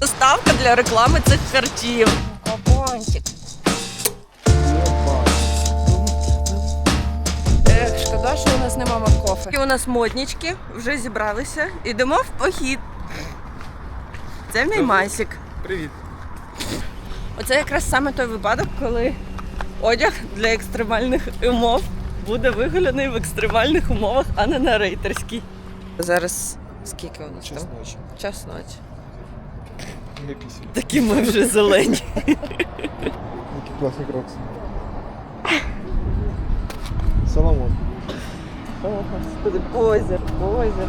Доставка для реклами цих харчів. Кабанчик. Ех, шкода, що у нас нема макофе. І у нас моднічки вже зібралися. Ідемо в похід. Це мій масік. Привіт. Оце якраз саме той випадок, коли одяг для екстремальних умов буде вигуляний в екстремальних умовах, а не на рейтерській. Зараз скільки у нас Час ночі. Час ночі. Пісня. Такі ми вже зелені. Які класні крокси. Соломон. О, господи, позір, позір.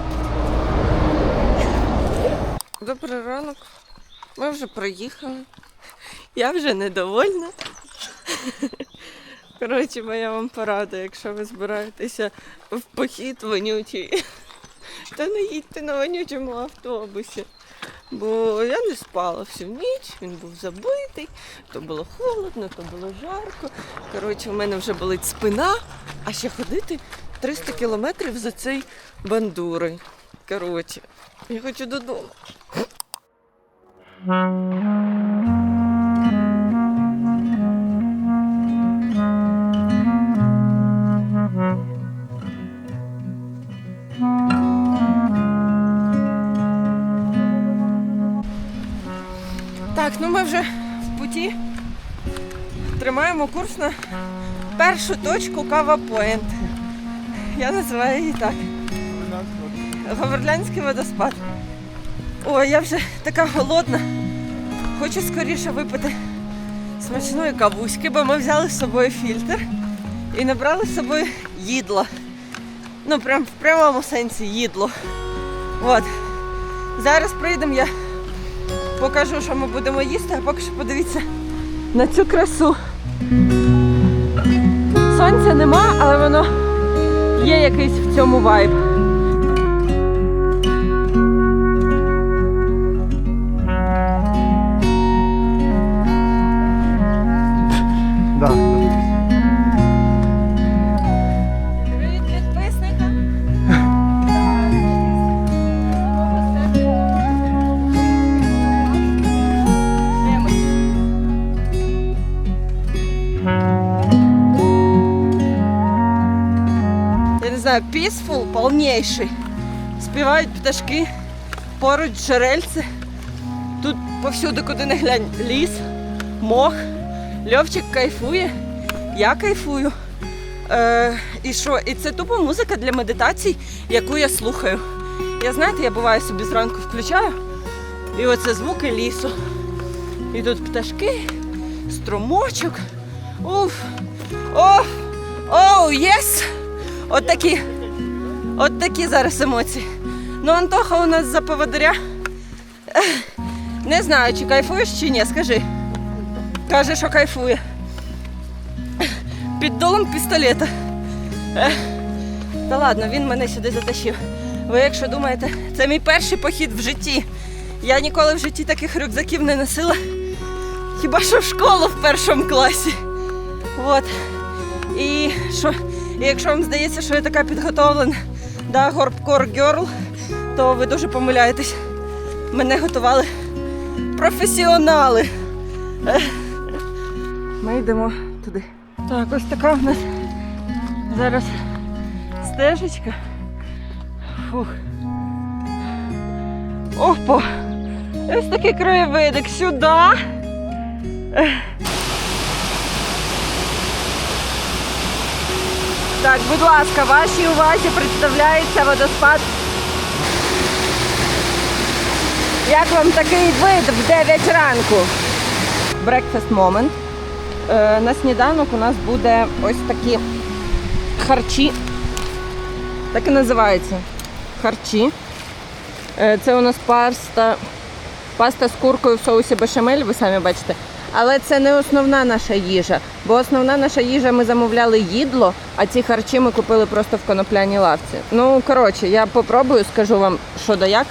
Добрий ранок. Ми вже приїхали. Я вже недовольна. Коротше, моя вам порада, якщо ви збираєтеся в похід вонючий, то не їдьте на вонючому автобусі. Бо я не спала всю ніч, він був забитий, то було холодно, то було жарко. Коротше, в мене вже болить спина, а ще ходити 300 кілометрів за цей бандурою. Коротше, я хочу додому. Тримаємо курс на першу точку Кава Пойнт. Я називаю її так. Говерлянський водоспад. Ой, я вже така голодна. Хочу скоріше випити смачної кавуськи, бо ми взяли з собою фільтр і набрали з собою їдло. Ну, прям в прямому сенсі їдло. От. Зараз прийдемо, я покажу, що ми будемо їсти, а поки що подивіться на цю красу. Сонця нема, але воно є якийсь в цьому вайб. Да, знаю, пісфул повніший. Співають пташки, поруч джерельце. Тут повсюди, куди не глянь, ліс, мох. Льовчик кайфує, я кайфую. Е, і що? І це тупо музика для медитацій, яку я слухаю. Я знаєте, я буваю собі зранку включаю, і оце звуки лісу. І тут пташки, струмочок. Уф! О! Оу, єс! От такі. От такі зараз емоції. Ну, Антоха у нас за поводиря. Не знаю, чи кайфуєш, чи ні, скажи. Каже, що кайфує. Під долом пістолета. Та ладно, він мене сюди затащив. Ви якщо думаєте, це мій перший похід в житті. Я ніколи в житті таких рюкзаків не носила. Хіба що в школу в першому класі. От. І що, і якщо вам здається, що я така підготовлена, да, горбкор герл, то ви дуже помиляєтесь. Мене готували професіонали. Ми йдемо туди. Так, ось така в нас зараз стежечка. Фух. Опа! Ось такий краєвидик сюди. Так, будь ласка, вашій увазі представляється водоспад. Як вам такий вид в 9 ранку? Moment. Е, на сніданок у нас буде ось такі харчі. Так і називається. Харчі. Е, це у нас паста, паста з куркою в соусі бешамель, ви самі бачите. Але це не основна наша їжа, бо основна наша їжа ми замовляли їдло, а ці харчі ми купили просто в конопляній лавці. Ну, коротше, я попробую, скажу вам, що да як.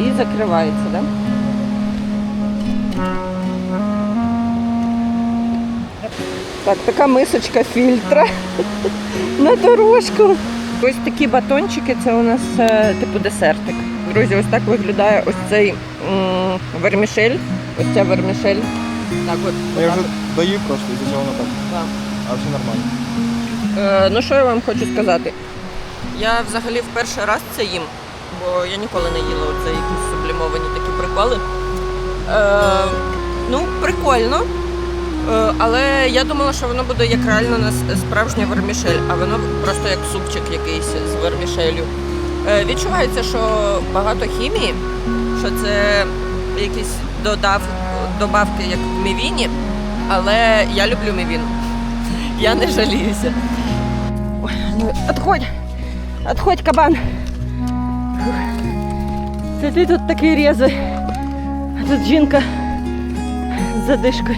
І закривається, так? Да? Так, така мисочка фільтра на дорожку. Ось такі батончики, це у нас е, типу десертик. Друзі, ось так виглядає ось цей м, вермішель. Ось ця вермішель. Так от. Ну, Я вже доїв просто, із-за цього так. Так. А все нормально. Е, ну що я вам хочу сказати? Я взагалі в перший раз це їм, бо я ніколи не їла оце якісь сублімовані такі приколи. Е, ну, прикольно. Е, але я думала, що воно буде як реально нас- справжня вермішель, а воно просто як супчик якийсь з вермішелю. Е, відчувається, що багато хімії, що це якісь додав, добавки, як в мівіні, але я люблю мівіну. Я не жаліюся. Ой, ну, Отходь! Отходь, кабан! Це ти тут такий різий. А тут жінка з задишкою.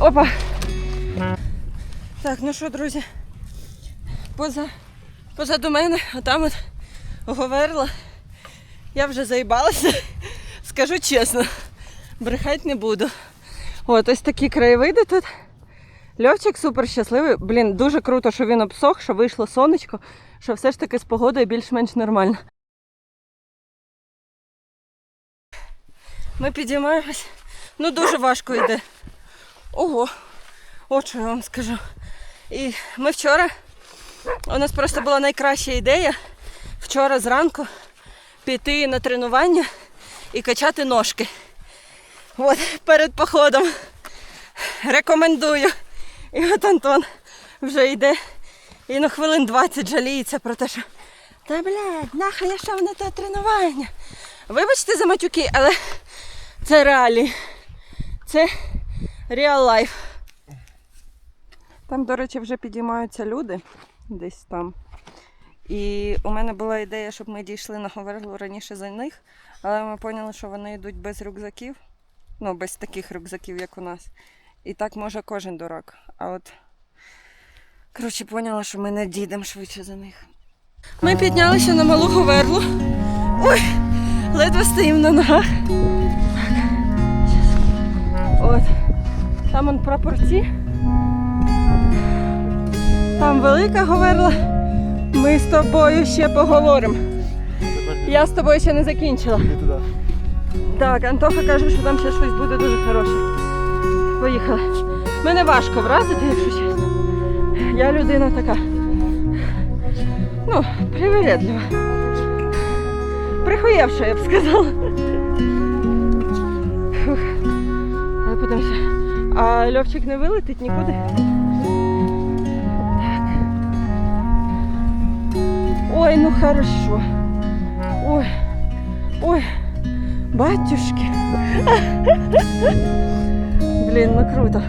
Опа! Так, ну що, друзі? Поза, позаду мене, а там от говорила. Я вже заїбалася. Скажу чесно, брехати не буду. От ось такі краєвиди тут. Льовчик супер щасливий. Блін, дуже круто, що він обсох, що вийшло сонечко, що все ж таки з погодою більш-менш нормально. Ми підіймаємось. Ну дуже важко йде. Ого, от що я вам скажу. І ми вчора, у нас просто була найкраща ідея вчора зранку піти на тренування і качати ножки. От перед походом. Рекомендую. І от Антон вже йде і на хвилин 20 жаліється про те, що та блядь, нахай я йшов на те тренування. Вибачте за матюки, але це реалії. Це реал лайф. Там, до речі, вже підіймаються люди десь там. І у мене була ідея, щоб ми дійшли на Говерлу раніше за них, але ми поняли, що вони йдуть без рюкзаків. Ну, без таких рюкзаків, як у нас. І так може кожен дурак. А от, коротше, поняла, що ми не дійдемо швидше за них. Ми піднялися на малу Говерлу. Ой, ледве стоїмо на ногах. Так. От. Там он прапорці. Там велика Говерла. Ми з тобою ще поговоримо. Я з тобою ще не закінчила. Так, Антоха каже, що там ще щось буде дуже хороше. Поїхали. Мене важко вразити, якщо чесно. Я людина така. Ну, привередлива. Прихуєвша, я б сказала. А Льовчик не вилетить нікуди. Так. Ой, ну хорошо. Ой. Ой. Батюшки. Блін, ну круто.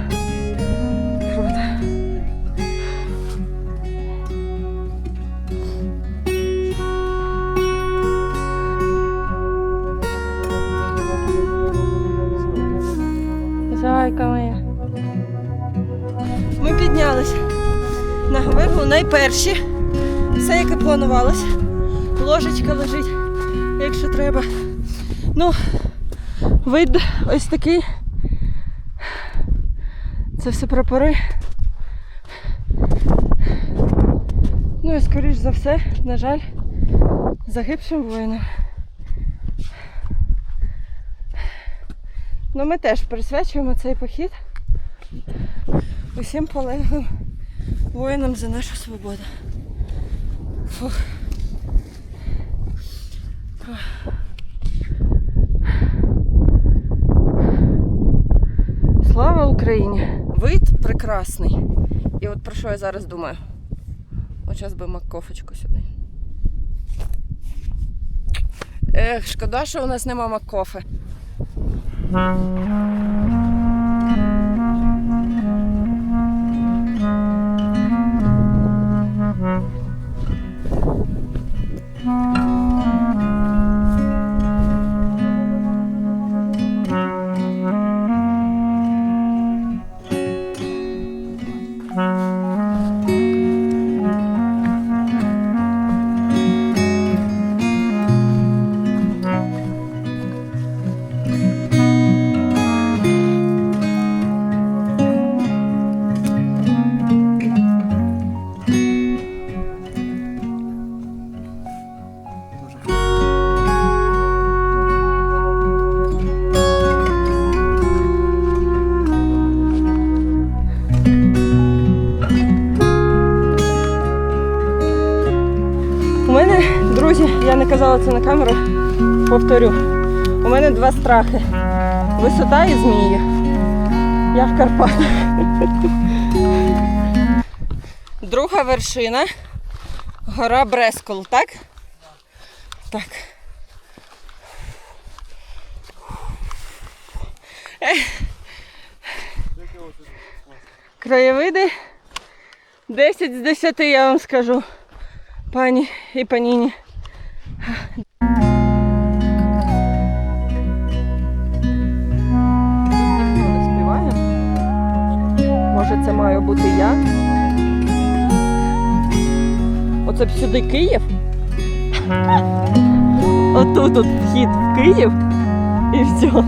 На найперші. Все, як і планувалося. Ложечка лежить, якщо треба. Ну, вид ось такий. Це все прапори. Ну і скоріш за все, на жаль, загибшим воїнам. Ну ми теж присвячуємо цей похід усім полеглим воїнам за нашу свободу. Фух. Слава Україні! Вид прекрасний. І от про що я зараз думаю? От зараз би маккофочку сюди. Ех, шкода, що у нас нема маккофе. Камеру, повторю. У мене два страхи. Висота і змії. Я в Карпатах. Друга вершина. Гора Брескол, так? Так. Краєвиди 10 з 10, я вам скажу. Пані і паніні. Бути я. Оце б сюди Київ. Отут от вхід в Київ. І все.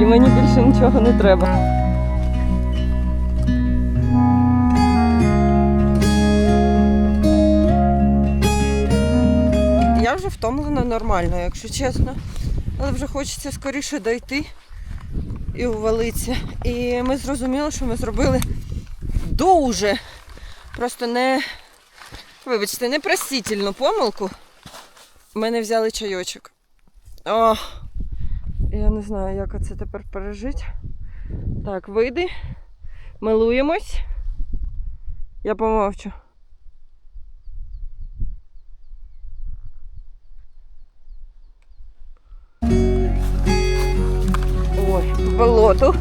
І мені більше нічого не треба. Я вже втомлена нормально, якщо чесно. Але вже хочеться скоріше дойти і увалитися. І ми зрозуміли, що ми зробили дуже просто не, вибачте, непростительну помилку. Ми не взяли чайочок. О, я не знаю, як це тепер пережити. Так, вийди, милуємось. Я помовчу. Болото.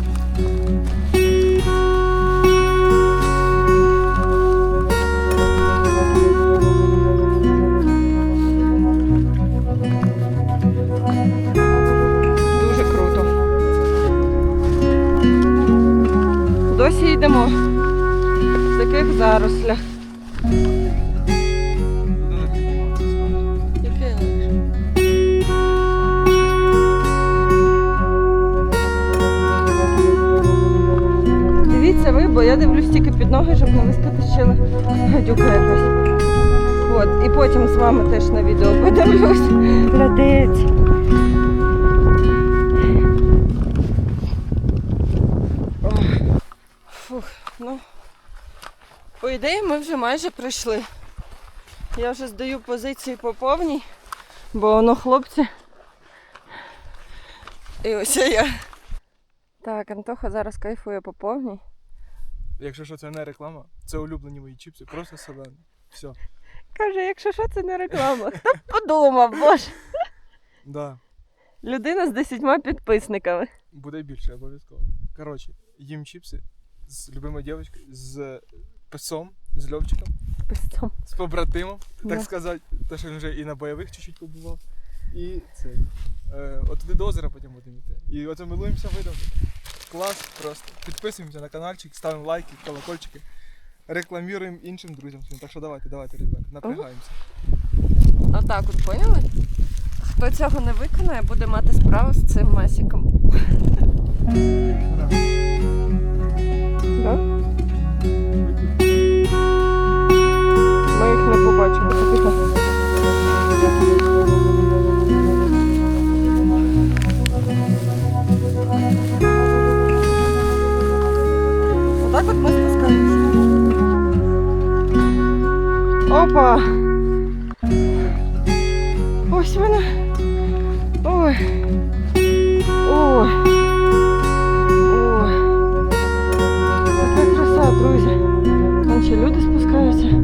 Дуже круто. Досі йдемо в таких зарослях. Бо я дивлюсь тільки під ноги, щоб не вискочила гадюка якась. От, і потім з вами теж на відео подивлюсь. Ох, Фух, ну, по ідеї ми вже майже прийшли. Я вже здаю позиції по повній, бо воно хлопці. І ось я. Так, Антоха зараз кайфує по повній. Якщо що, це не реклама, це улюблені мої чіпси, просто селені. Все. Каже, якщо що, це не реклама. Хто б подумав, боже. Да. Людина з 10 підписниками. Буде більше обов'язково. Коротше, їм чіпси з любимою дівчинкою, з песом, з Льовчиком, Пистом. з побратимом, Да. так сказати, те, що він вже і на бойових чуть-чуть побував. І цей. Е, от туди до озера потім будемо йти. І оце милуємося видом. Клас, просто. Підписуємося на каналчик, ставимо лайки, колокольчики. Рекламуємо іншим друзям. Так що давайте, давайте, ребята, напрягаємося. Отак от поняли? Хто цього не виконає, буде мати справу з цим масіком. Ми їх не побачимо. От ми спускаємося. Опа! Ось вона. Ой. Ой. Ой. Краса, друзі. Люди спускаються.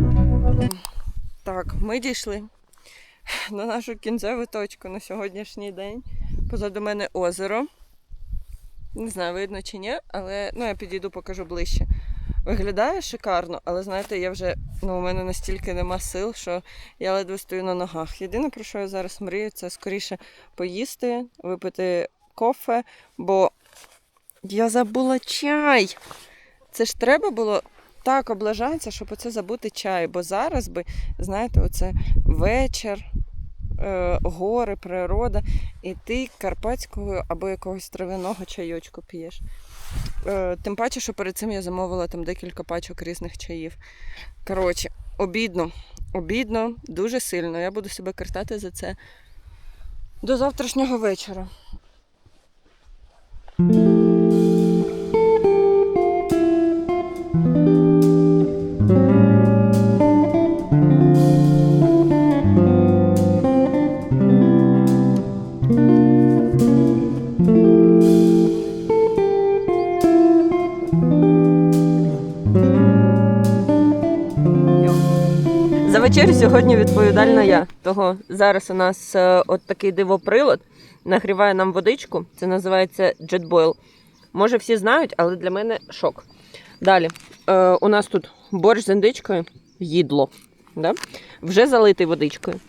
Так, ми дійшли на нашу кінцеву точку на сьогоднішній день. Позаду мене озеро. Не знаю, видно чи ні, але ну, я підійду, покажу ближче. Виглядає шикарно, але знаєте, я вже ну, у мене настільки нема сил, що я ледве стою на ногах. Єдине, про що я зараз мрію, це скоріше поїсти, випити кофе, бо я забула чай. Це ж треба було так облажатися, щоб оце забути чай. Бо зараз би, знаєте, оце вечір, гори, природа, і ти карпатського або якогось травяного чайочку п'єш. Е, тим паче, що перед цим я замовила там декілька пачок різних чаїв. Коротше, обідно, обідно, дуже сильно. Я буду себе картати за це до завтрашнього вечора. Вечерю сьогодні відповідальна я. Того зараз у нас е, от такий дивоприлад нагріває нам водичку. Це називається JetBoil. Може, всі знають, але для мене шок. Далі, е, у нас тут борщ з індичкою, їдло. Да? Вже залитий водичкою.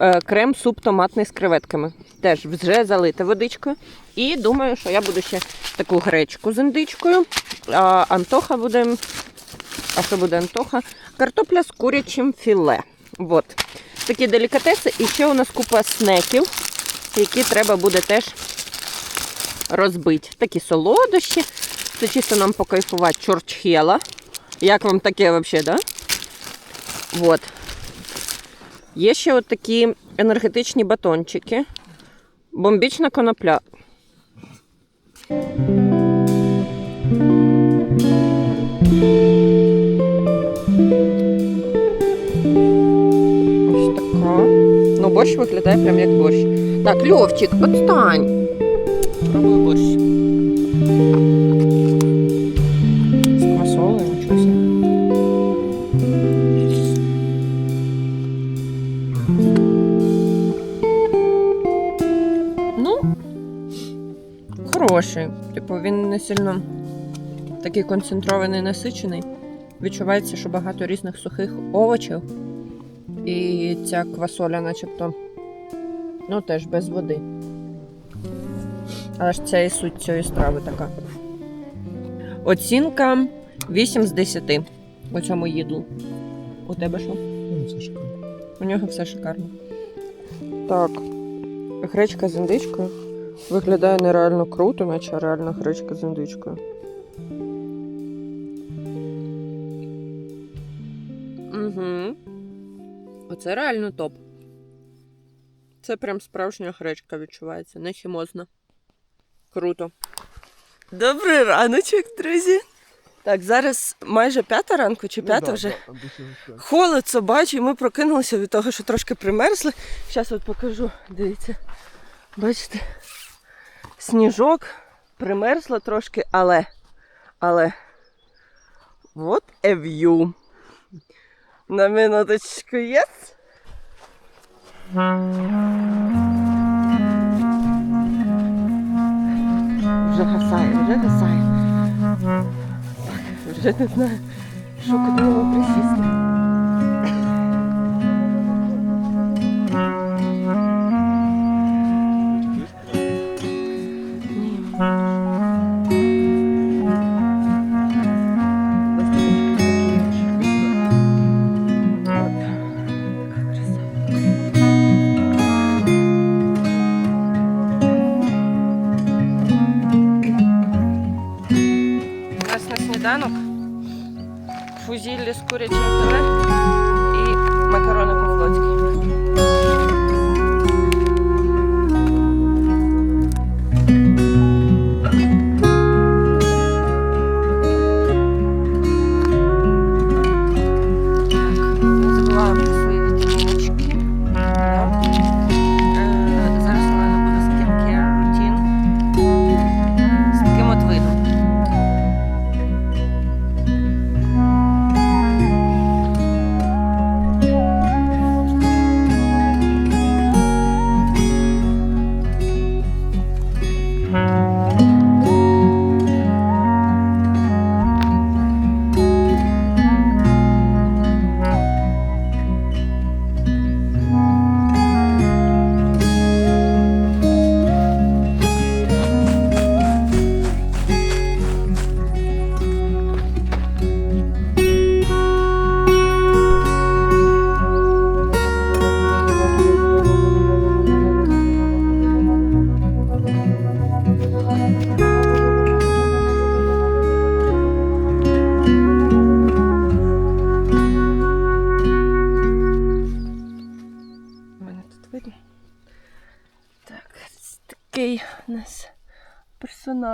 Е, крем суп томатний з креветками. Теж вже залите водичкою. І думаю, що я буду ще таку гречку з індичкою. А Антоха буде. А що буде Антоха? Картопля з курячим філе. От. Такі делікатеси. І ще у нас купа снеків, які треба буде теж розбити. Такі солодощі. Це чисто нам покайфувати чорчхела. Як вам таке взагалі, да? Вот. Є ще от такі енергетичні батончики. Бомбічна конопля. Борщ виглядає прям як борщ. Так, Льовчик, отстань. Пробую борщ. З нічого. Ну, хороший. Типу, він не сильно такий концентрований, насичений. Відчувається, що багато різних сухих овочів. І ця квасоля, начебто, ну теж без води. Але ж це і суть цієї страви така. Оцінка 8 з 10 у цьому їдлу. У тебе що? Ну, це шикарно. У нього все шикарно. Так. Гречка з індичкою виглядає нереально круто, наче реальна гречка з індичкою. Угу. Оце реально топ. Це прям справжня гречка відчувається, не хімозна. Круто. Добрий раночок, друзі. Так, зараз майже п'ята ранку чи п'ята вже. Холод собачий, ми прокинулися від того, що трошки примерзли. Зараз от покажу, дивіться. Бачите? Сніжок, примерзло трошки, але. Але. A view. На минуточку є. Вже гасає, вже гасає. Так, вже не знаю, що куди йому присісти. Фузіллі з курячим філе і макарони по-флотськи.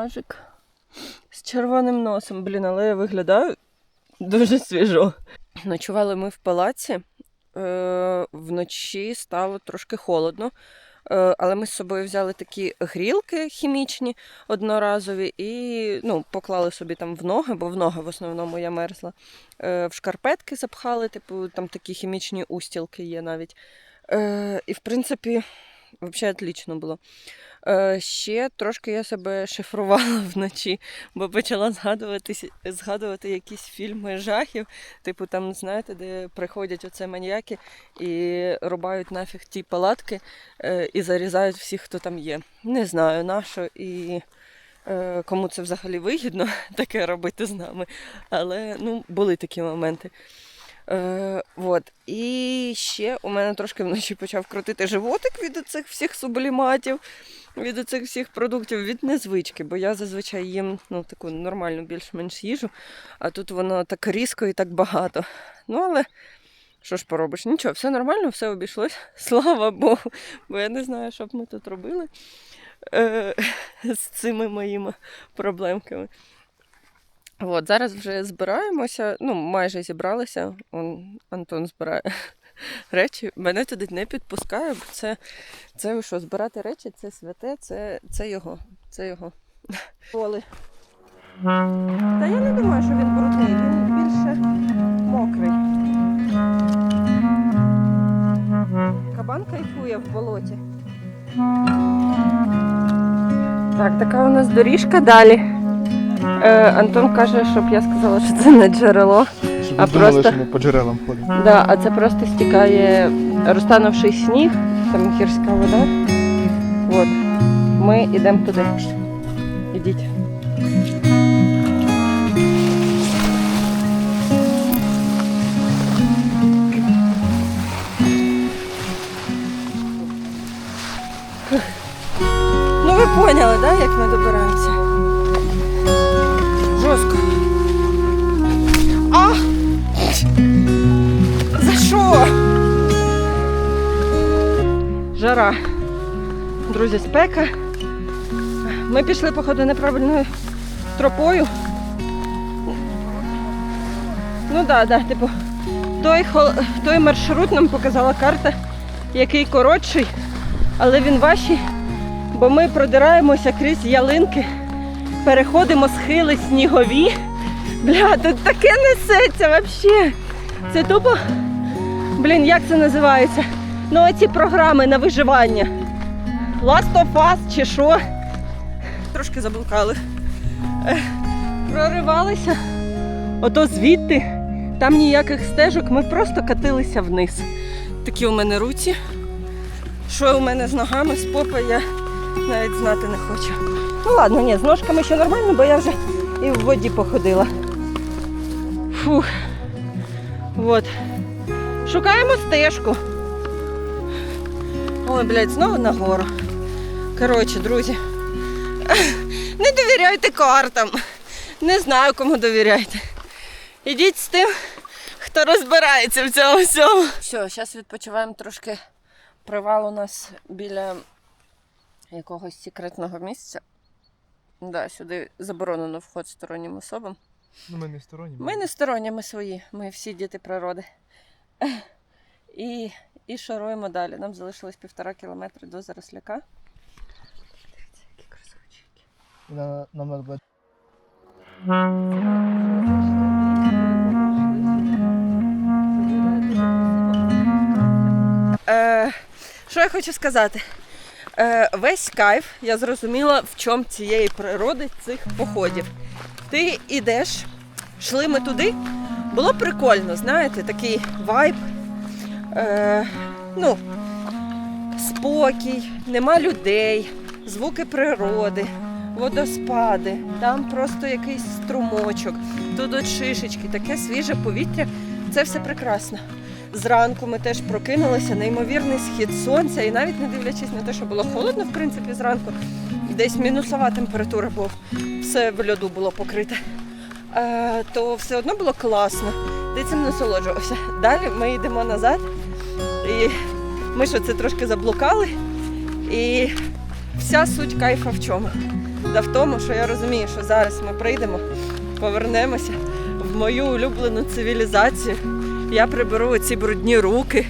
Персонажик з червоним носом. Блін, але я виглядаю дуже свіжо. Ночували ми в палаці. Е, вночі стало трошки холодно. Е, Але ми з собою взяли такі грілки хімічні одноразові і ну, поклали собі там в ноги, бо в ноги в основному я мерзла. Е, В шкарпетки запхали, типу, там такі хімічні устілки є навіть. І в принципі, взагалі отлично було. Е, Ще трошки я себе шифрувала вночі, бо почала згадувати, згадувати якісь фільми жахів. Типу, там, знаєте, де приходять оце маньяки і рубають нафіг ті палатки е, і зарізають всіх, хто там є. Не знаю на що і е, кому це взагалі вигідно таке робити з нами. Але ну, були такі моменти. Е. І ще у мене трошки вночі почав крутити животик від цих всіх субліматів, від цих всіх продуктів, від незвички, бо я зазвичай їм ну, таку нормальну більш-менш їжу, а тут воно так різко і так багато. Ну, але що ж поробиш? Нічого, все нормально, все обійшлось. Слава Богу. Бо я не знаю, що б ми тут робили е, з цими моїми проблемками. От, зараз вже збираємося, ну, майже зібралися. Он, Антон збирає речі. Мене туди не підпускає, бо це, це що, збирати речі, це святе, це, це його. Це його. Поли. Та я не думаю, що він брудний, він більше мокрий. Кабан кайфує в болоті. Так, така у нас доріжка далі. Е, Антон каже, щоб я сказала, що це не джерело. Щоб А не думали, просто- що ми по джерелам ходимо. Да, а це просто стікає розтанувший сніг, там гірська вода. От. Ми йдемо туди. Ідіть. Друзі, спека. Ми пішли, походу, неправильною тропою. Ну да, да, типу, той, хол- той маршрут нам показала карта, який коротший, але він важчий, бо ми продираємося крізь ялинки, переходимо схили снігові. Бля, тут таке несеться взагалі. Це тупо. Блін, як це називається? Ну, оці програми на виживання. Last of Us чи що? Трошки заблукали. Проривалися. Ото звідти, там ніяких стежок, ми просто катилися вниз. Такі у мене руці. Що у мене з ногами, з попа, я навіть знати не хочу. Ну ладно, ні, з ножками ще нормально, бо я вже і в воді походила. Фух. Вот. Шукаємо стежку. Ой, блядь, знову нагору. Коротше, друзі. Не довіряйте картам. Не знаю, кому довіряйте. Ідіть з тим, хто розбирається в цьому всьому. Все, зараз відпочиваємо трошки. Привал у нас біля якогось секретного місця. Да, сюди заборонено вход стороннім особам. Ну, ми не сторонні. Ми не сторонні, ми свої, ми всі діти природи. І, і шаруємо далі. Нам залишилось півтора кілометри до Заросляка. На, нам треба Е, що я хочу сказати? Е, весь кайф я зрозуміла, в чому цієї природи цих походів. Ти йдеш, йшли ми туди. Було прикольно, знаєте, такий вайб. Е, ну, спокій, нема людей, звуки природи, водоспади, там просто якийсь струмочок, тут от шишечки, таке свіже повітря. Це все прекрасно. Зранку ми теж прокинулися, неймовірний схід сонця, і навіть не дивлячись на те, що було холодно, в принципі, зранку, десь мінусова температура, бо все в льоду було покрите, е, то все одно було класно. Ти цим насолоджувався. Далі ми йдемо назад, і ми що це трошки заблукали. І вся суть кайфа в чому? Да в тому, що я розумію, що зараз ми прийдемо, повернемося в мою улюблену цивілізацію. Я приберу ці брудні руки,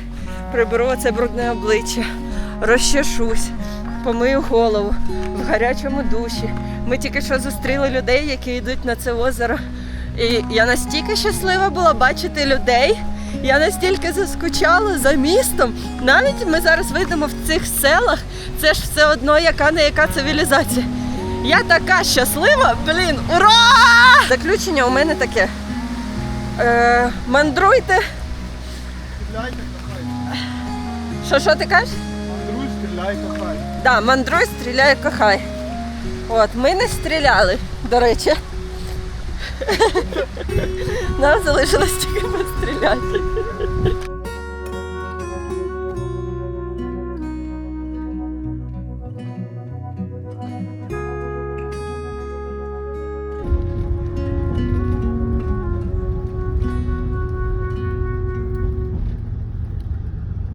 приберу це брудне обличчя. розчешусь, помию голову в гарячому душі. Ми тільки що зустріли людей, які йдуть на це озеро. І я настільки щаслива була бачити людей. Я настільки заскучала за містом. Навіть ми зараз вийдемо в цих селах. Це ж все одно яка не яка цивілізація. Я така щаслива, блін, ура! Заключення у мене таке. Е, мандруйте. Стріляйте, кохай. Що, що ти кажеш? Мандруй, стріляй, кохай. Да, мандруй, стріляй, кохай. От, ми не стріляли, до речі. Нам залишилось тільки постріляти.